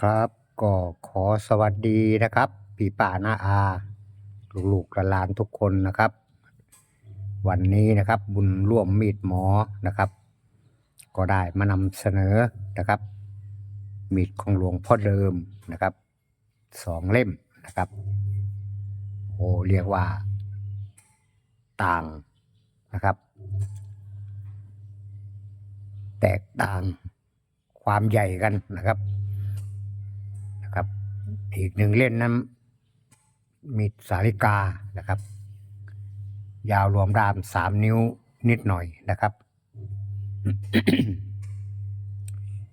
ครับ ก็ขอสวัสดีนะครับพี่ป้าน้าอาลูกๆหลานทุกคนนะครับ วันนี้นะครับบุญร่วมมีดหมอนะครับ ก็ได้มานำเสนอนะครับ มีดของหลวงพ่อเดิมนะครับสองเล่มนะครับโอ้เรียกว่า ต่างนะครับ แตกต่างความใหญ่กันนะครับ อีกหนึ่งเล่มนั้น มีสาริกานะครับ ยาวรวมด้ามสามนิ้วนิดหน่อยนะครับ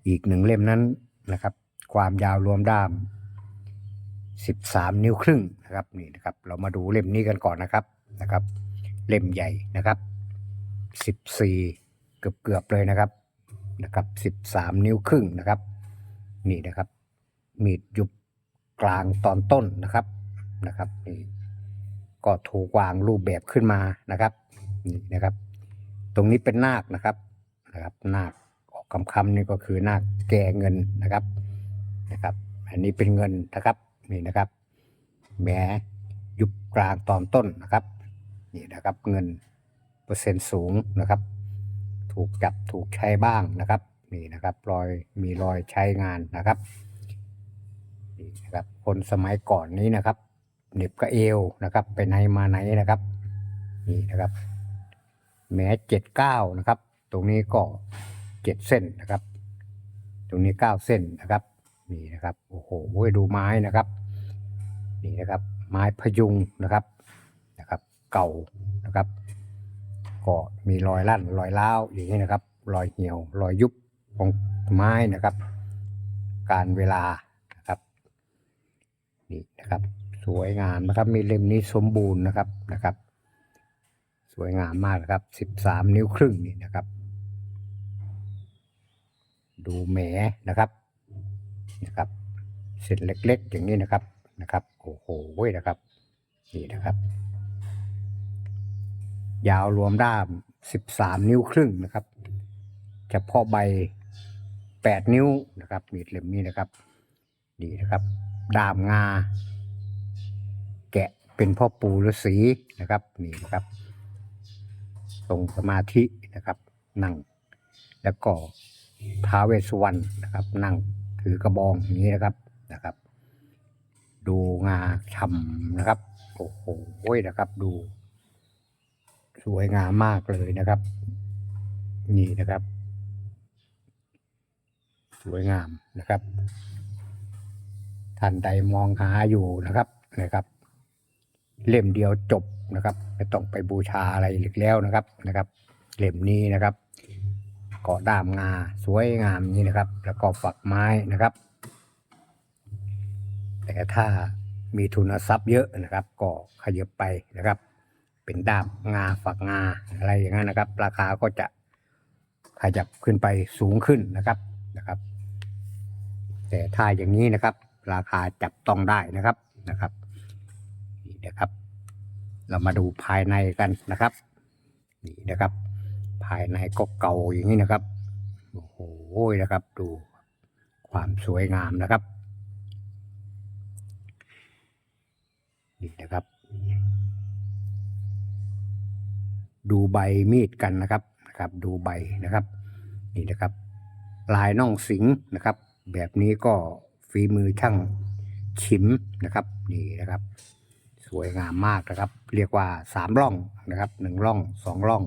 อีกหนึ่งเล่มนั้นนะครับ ความยาวรวมด้ามสิบสามนิ้วครึ่งนะครับนี่นะครับ เรามาดูเล่มนี้กันก่อนนะครับนะครับ เล่มใหญ่นะครับสิบสี่เกือบเกือบเลยนะครับนะครับสิบสามนิ้วครึ่งนะครับ นี่นะครับ มีดยุบ กลางตอนต้นนะครับนะครับนี่ก็ถูกวางรูปแบบขึ้นมานะครับนี่นะครับ ตรงนี้เป็นนาคนะครับนะครับนาคออกคำคำนี่ก็คือนาคแก่เงินนะครับนะครับ อันนี้เป็นเงินนะครับนี่นะครับแหมยุบกลางตอนต้นนะครับนี่นะครับเงินเปอร์เซ็นต์สูงนะครับ ถูกจับถูกใช้บ้างนะครับนี่นะครับรอยมีรอยใช้งานนะครับ นี่นะครับ คนสมัยก่อนนี้นะครับเหน็บกระเอวนะครับไปไหนมาไหนนะครับนี่นะครับ แม้เจ็ดเก้านะครับ ตรงนี้ก็เจ็ดเส้นนะครับ ตรงนี้เก้าเส้นนะครับนี่นะครับโอ้โหดูไม้นะครับนี่นะครับ ไม้พยุงนะครับนะครับ เก่านะครับ ก็มีรอยลั่นรอยร้าอย่างนี้นะครับ รอยเหี่ยวรอยยุบของไม้นะครับ การเวลา นะครับนี่นะครับ สวยงามนะครับ มีเล่มนี้สมบูรณ์นะครับนะครับ สวยงามมากนะครับสิบสามนิ้วครึ่งนี่นะครับ ดูแหมนะครับนะครับ เส้นเล็กๆ อย่างนี้นะครับนะครับโอ้โหนะครับนี่นะครับ ยาวรวมด้าม13นิ้วครึ่งนะครับเฉพาะใบ8นิ้วนะครับมีดเล่มนี้นะครับนี่นะครับ ดามงา แกะเป็นพ่อปู่ฤาษีนะครับนี่นะครับทรงสมาธินะครับ นั่ง แล้วก็ท้าเวสุวรรณนะครับ นั่งถือกระบองอย่างนี้นะครับนะครับ ดูงาช่ำนะครับโอ้โหนะครับ ดู สวยงามมากเลยนะครับ นี่นะครับ สวยงามนะครับ ท่านใดมองหาอยู่นะครับนะครับ เล่มเดียวจบนะครับ ไม่ต้องไปบูชาอะไรอีกแล้วนะครับนะครับ เล่มนี้นะครับเกาะด้ามงาสวยงามนี้นะครับ แล้วก็ฝักไม้นะครับ แต่ถ้ามีทุนทรัพย์เยอะนะครับ ก็ขยับไปนะครับ เป็นด้ามงาฝักงาอะไรอย่างนั้นนะครับ ราคาก็จะขยับขึ้นไปสูงขึ้นนะครับนะครับ แต่ถ้าอย่างนี้นะครับ ราคาจับต้องได้นะครับนะครับนี่นะครับ เรามาดูภายในกันนะครับนี่นะครับ ภายในก็เก่าอย่างนี้นะครับโอ้โหนะครับ ดูความสวยงามนะครับนี่นะครับ ดูใบมีดกันนะครับนะครับ ดูใบนะครับ นี่นะครับ ลายน่องสิงนะครับ แบบนี้ก็ ฝีมือช่างชิมนะครับนี่นะครับ สวยงามมากนะครับ เรียกว่าสามร่องนะครับหนึ่งร่องสองร่อง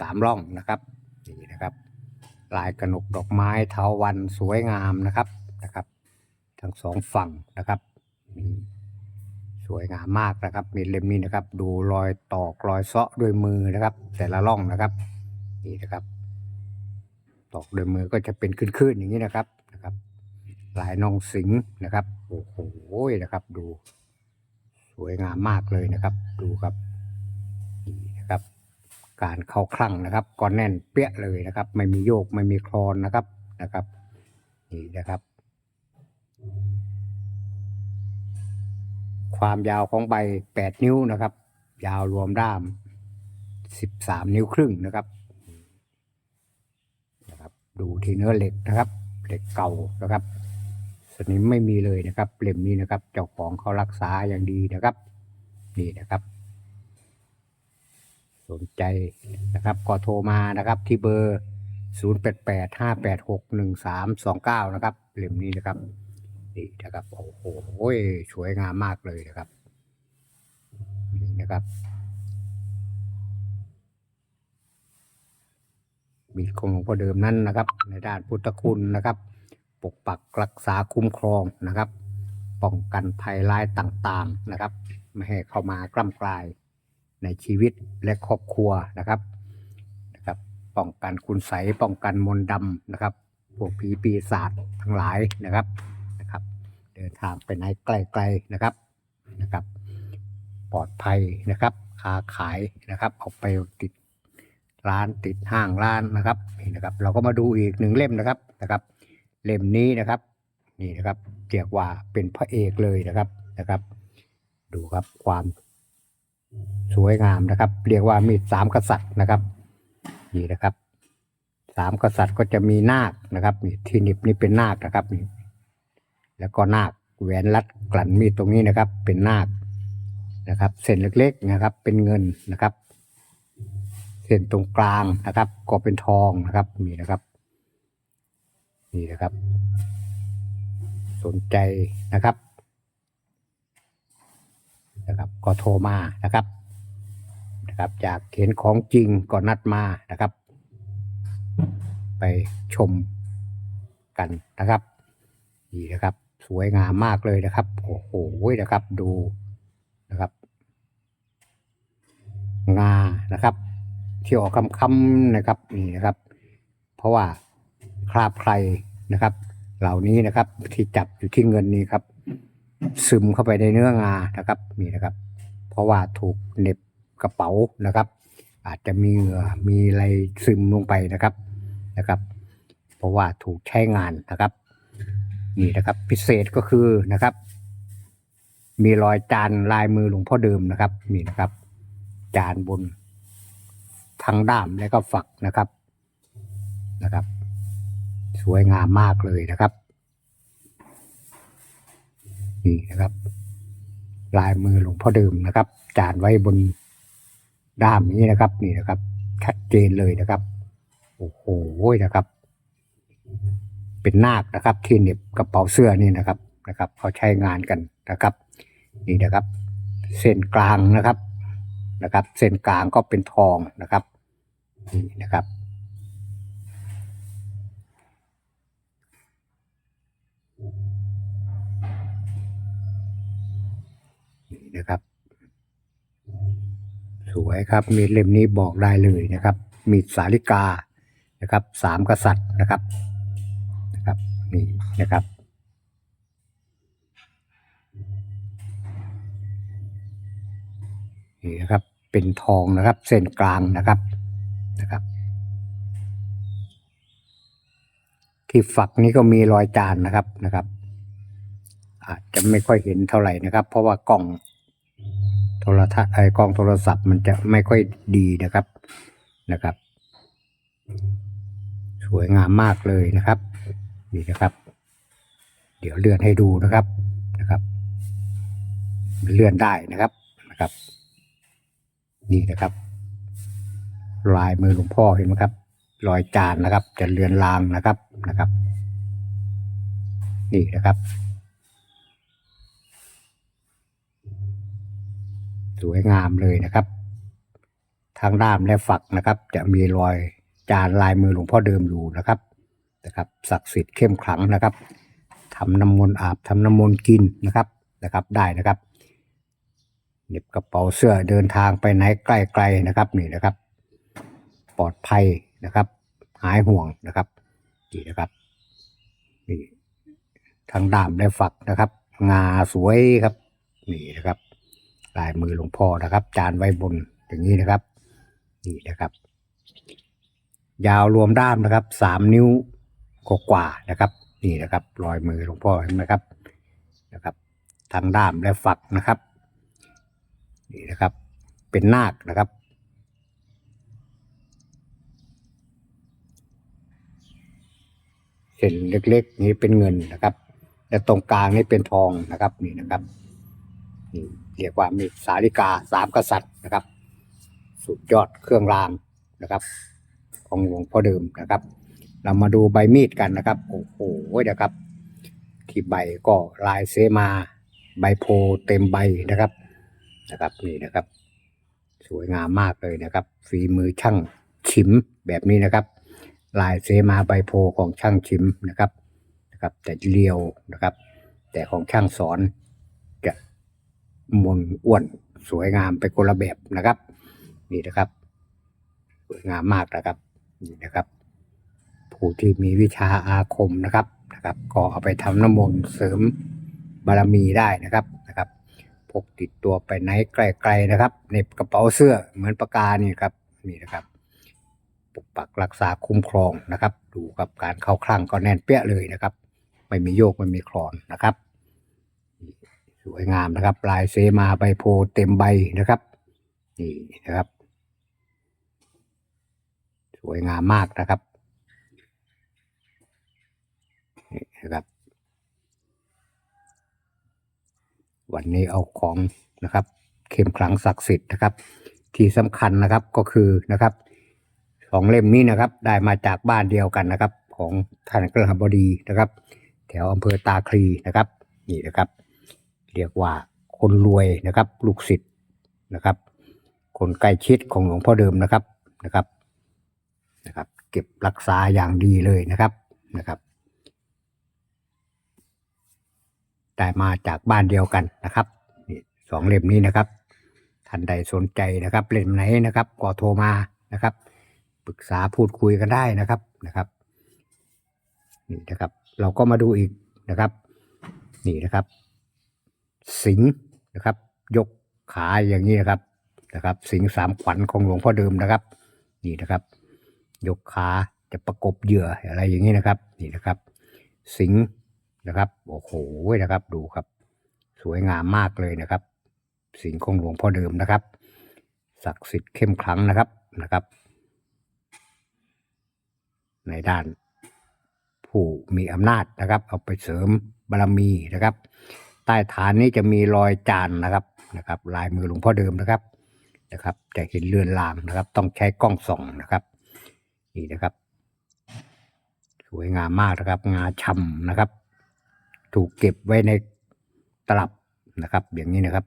สามร่องนะครับนี่นะครับ ลายกระหนกดอกไม้เทาวันสวยงามนะครับนะครับ ทั้งสองฝั่งนะครับนี่สวยงามมากนะครับมีเล่มนี้นะครับ ดูรอยตอกรอยเซาะด้วยมือนะครับ แต่ละร่องนะครับนี่นะครับ ตอกด้วยมือก็จะเป็นขึ้นๆอย่างนี้นะครับนะครับ ลายนองสิงนะครับ โอ้โหนะครับ ดู สวยงามมากเลยนะครับ ดูครับนี่นะครับ การเข้าคลั่งนะครับก็แน่นเปี้ยเลยนะครับ ไม่มีโยกไม่มีคลอนนะครับนะครับนี่นะครับ ความยาวของใบ 8 นิ้วนะครับ ยาวรวมด้าม 13 นิ้วครึ่งนะครับนะครับ ดูที่เนื้อเหล็กนะครับ เหล็กเก่านะครับ นิมไม่มีเลยนะครับเล่มนี้นะครับ เจ้าของเขารักษาอย่างดีนะครับ นี่นะครับ สนใจนะครับก็โทรมานะครับ ที่เบอร์ 0 8 8 5 8 6 1 3 2 9 นะครับเล่มนี้นะครับนี่นะครับโอ้โหสวยงามมากเลยนะครับนี่นะครับมีของหลวงพ่อเดิมนั้นนะครับ ในด้านพุทธคุณนะครับ ปกปักรักษาคุ้มครองนะครับ ป้องกันภัยร้ายต่างๆนะครับ ไม่ให้เข้ามากล้ำกลายในชีวิตและครอบครัวนะครับนะครับ ป้องกันคุณใสยป้องกันมนต์ดำนะครับ พวกผีปีศาจทั้งหลายนะครับนะครับ เดินทางไปไหนไกลๆนะครับนะครับ ปลอดภัยนะครับค้าขายนะครับออกไปติดร้านติดห้างร้านนะครับนี่นะครับ เราก็มาดูอีกหนึ่งเล่มนะครับนะครับ เล่มนี้นะครับ นี่นะครับเรียกว่าเป็นพระเอกเลยนะครับนะครับ ดูครับความสวยงามนะครับ เรียกว่ามีสามกษัตริย์นะครับนี่นะครับสามกษัตริย์ก็จะมีนาคนะครับนี่ที่หนิบนี่เป็นนาคนะครับนี่แล้วก็นาคแหวนรัดกลั่นมีดตรงนี้นะครับ เป็นนาคนะครับ เส้นเล็กๆนะครับ เป็นเงินนะครับ เส้นตรงกลางนะครับ ก็เป็นทองนะครับนี่นะครับ นี่นะครับ สนใจนะครับนะครับก็โทรมานะครับนะครับจากเห็นของจริงก็นัดมานะครับ ไปชมกันนะครับนี่นะครับ สวยงามมากเลยนะครับโอ้โหนะครับดูนะครับงานะครับ ที่ออกคำๆนะครับนี่นะครับ เพราะว่า คราบใครนะครับ เหล่านี้นะครับที่จับอยู่ที่เงินนี้ครับ ซึมเข้าไปในเนื้องานะครับนี่นะครับ เพราะว่าถูกเน็บกระเป๋านะครับ อาจจะมีเหงื่อมีอะไรซึมลงไปนะครับนะครับ เพราะว่าถูกใช้งานนะครับนี่นะครับ พิเศษก็คือนะครับ มีรอยจานลายมือหลวงพ่อเดิมนะครับนี่นะครับ จานบนทั้งด้ามและก็ฝักนะครับนะครับ สวยงามมากเลยนะครับนี่นะครับ ลายมือหลวงพ่อเดิมนะครับ จานไว้บนด้ามนี้นะครับ นี่นะครับ ชัดเจนเลยนะครับโอ้โหนะครับ เป็นนาคนะครับ ที่เหน็บกระเป๋าเสื้อนี่นะครับนะครับเขาใช้งานกันนะครับ นี่นะครับ เส้นกลางนะครับนะครับ เส้นกลางก็เป็นทองนะครับนี่นะครับ นะครับ สวยครับ มีเล่มนี้บอกได้เลยนะครับ มีสาลิกานะครับสามกษัตริย์นะครับนะครับนี่นะครับนี่นะครับเป็นทองนะครับ เส้นกลางนะครับนะครับ ที่ฝักนี้ก็มีรอยจานนะครับนะครับ อาจจะไม่ค่อยเห็นเท่าไหร่นะครับ เพราะว่ากล้อง โทรทัศน์ไอกล้องโทรศัพท์มันจะไม่ค่อยดีนะครับนะครับ สวยงามมากเลยนะครับนี่นะครับ เดี๋ยวเลื่อนให้ดูนะครับนะครับเลื่อนได้นะครับนะครับ นี่นะครับ ลายมือหลวงพ่อเห็นไหมครับ รอยจานนะครับ จะเลือนลางนะครับนะครับ นี่นะครับ สวยงามเลยนะครับ ทางด้ามและฝักนะครับ จะมีรอยจานลายมือหลวงพ่อเดิมอยู่นะครับนะครับศักดิ์สิทธิ์เข้มขลังนะครับทำน้ำมนต์อาบทำน้ำมนต์กินนะครับนะครับได้นะครับเน็บกระเป๋าเสื้อเดินทางไปไหนใกล้ๆนะครับนี่นะครับ ปลอดภัยนะครับ หายห่วงนะครับนี่นะครับนี่ทางด้ามและฝักนะครับ งาสวยครับ นี่นะครับ ลายมือหลวงพ่อนะครับ จานไว้บนอย่างนี้นะครับ นี่นะครับ ยาวรวมด้ามนะครับสามนิ้วกว่านะครับ นี่นะครับรอยมือหลวงพ่อเห็นไหมครับนะครับทางด้ามและฝักนะครับนี่นะครับ เป็นนาคนะครับ เส้นเล็กๆ นี้เป็นเงินนะครับ และตรงกลางนี่เป็นทองนะครับนี่นะครับ นี่เรียกว่ามีสาริกาสามกษัตริย์นะครับ สุดยอดเครื่องรางนะครับ ของหลวงพ่อเดิมนะครับ เรามาดูใบมีดกันนะครับโอ้โหนะครับ ที่ใบก็ลายเสมา ใบโพเต็มใบนะครับนะครับนี่นะครับ สวยงามมากเลยนะครับ ฝีมือช่างชิมแบบนี้นะครับ ลายเสมาใบโพของช่างชิมนะครับนะครับ แต่เรียวนะครับ แต่ของช่างสอน มนอ้วนสวยงามไปคนละแบบนะครับ นี่นะครับ สวยงามมากนะครับ นี่นะครับ ผู้ที่มีวิชาอาคมนะครับนะครับ ก็เอาไปทำน้ำมนต์เสริมบารมีได้นะครับนะครับพกติดตัวไปไหนไกลๆนะครับในกระเป๋าเสื้อเหมือนปากกานี่ครับนี่นะครับปกปักรักษาคุ้มครองนะครับ ดูกับการเข้าคลั่งก็แน่นเปี้ยเลยนะครับ ไม่มีโยกไม่มีคลอนนะครับ สวยงามนะครับ ปลายเซมาใบโพเต็มใบนะครับนี่นะครับ สวยงามมากนะครับนี่นะครับ วันนี้เอาของนะครับ เข้มขลังศักดิ์สิทธิ์นะครับ ที่สำคัญนะครับก็คือนะครับสองเล่มนี้นะครับ ได้มาจากบ้านเดียวกันนะครับ ของท่านกระหบดีนะครับ แถวอำเภอตาคลีนะครับ นี่นะครับ เรียกว่าคนรวยนะครับ ลูกศิษย์นะครับ คนใกล้ชิดของหลวงพ่อเดิมนะครับนะครับนะครับ เก็บรักษาอย่างดีเลยนะครับนะครับได้มาจากบ้านเดียวกันนะครับนี่สองเล่มนี้นะครับท่านใดสนใจนะครับเล่มไหนนะครับ ก็โทรมานะครับ ปรึกษาพูดคุยกันได้นะครับนะครับนี่นะครับ เราก็มาดูอีกนะครับ นี่นะครับ สิงนะครับ ยกขาอย่างนี้นะครับนะครับ สิงสามขวัญของหลวงพ่อเดิมนะครับ นี่นะครับ ยกขาจะประกบเหยื่ออะไรอย่างนี้นะครับ นี่นะครับ สิงนะครับโอ้โหนะครับ ดูครับ สวยงามมากเลยนะครับ สิงของหลวงพ่อเดิมนะครับศักดิ์สิทธิ์เข้มขลังนะครับนะครับ ในด้านผู้มีอำนาจนะครับ เอาไปเสริมบารมีนะครับ ต้ฐานนี้จะมีรอยจานนะครับนะครับ ลายมือหลวงพ่อเดิมนะครับนะครับ จะเห็นเลือนลางนะครับ ต้องใช้กล้องส่องนะครับนี่นะครับ สวยงามมากนะครับ งาช่ำนะครับ ถูกเก็บไว้ในตลับนะครับ อย่างนี้นะครับ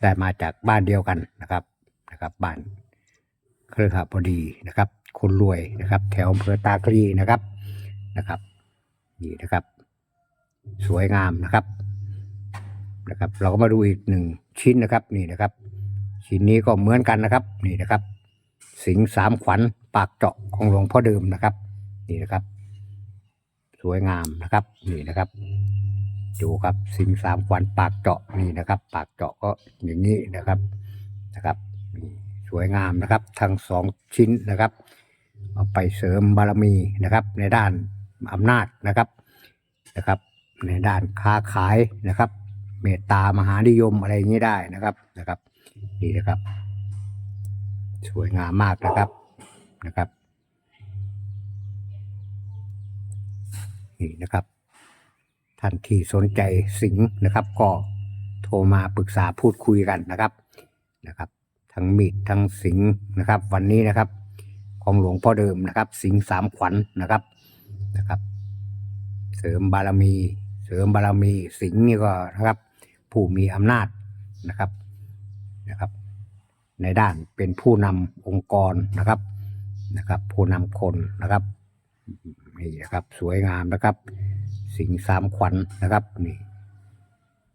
ได้มาจากบ้านเดียวกันนะครับนะครับ บ้านเครือข่ายพอดีนะครับ คนรวยนะครับ แถวอำเภอตาคลีนะครับนะครับ นี่นะครับ สวยงามนะครับ นะครับ เราก็มาดูอีกหนึ่งชิ้นนะครับนี่นะครับ ชิ้นนี้ก็เหมือนกันนะครับนี่นะครับ สิงสามขวัญปากเจาะของหลวงพ่อเดิมนะครับ นี่นะครับ สวยงามนะครับนี่นะครับดูครับสิงสามขวัญปากเจาะนี่นะครับ ปากเจาะก็อย่างนี้นะครับนะครับสวยงามนะครับ ทั้งสองชิ้นนะครับ เอาไปเสริมบารมีนะครับ ในด้านอำนาจนะครับนะครับ ในด้านค้าขายนะครับ เมตตามหานิยมอะไรอย่างนี้ได้นะครับนะครับนี่นะครับ สวยงามมากนะครับนะครับนี่นะครับ ท่านที่สนใจสิงห์นะครับก็โทรมาปรึกษาพูดคุยกันนะครับนะครับ ทั้งมีดทั้งสิงห์นะครับ วันนี้นะครับ ของหลวงพ่อเดิมนะครับ สิงห์สามขวัญนะครับนะครับ เสริมบารมี เสริมบารมีสิงห์นี่ก็นะครับ ผู้มีอำนาจนะครับนะครับ ในด้านเป็นผู้นำองค์กรนะครับนะครับ ผู้นำคนนะครับนี่นะครับสวยงามนะครับ สิงสามขวัญนะครับนี่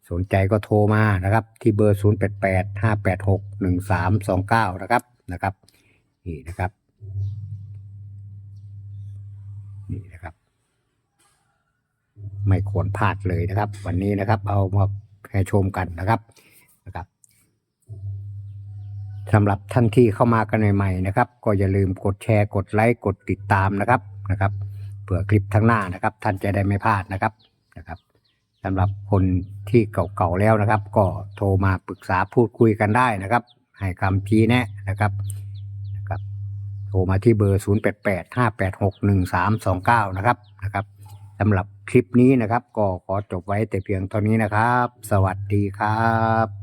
สนใจก็โทรมานะครับ ที่เบอร์ 0 8 8 5 8 6 1 3 2 9 นะครับนะครับนี่นะครับนี่นะครับ ไม่ควรพลาดเลยนะครับ วันนี้นะครับ เอามา ให้ชมกันนะครับนะครับสำหรับท่านที่เข้ามากันใหม่ๆนะครับ ก็อย่าลืมกดแชร์กดไลค์กดติดตามนะครับนะครับเผื่อคลิปทั้งหน้านะครับ ท่านจะได้ไม่พลาดนะครับนะครับสำหรับคนที่เก่าๆแล้วนะครับ ก็โทรมาปรึกษาพูดคุยกันได้นะครับ ให้คำชี้แนะนะครับนะครับ โทรมาที่เบอร์ 0 8 8 5 8 6 1 3 2 9 นะครับนะครับสำหรับ คลิปนี้นะครับ ก็ขอจบไว้แต่เพียงเท่านี้นะครับ สวัสดีครับ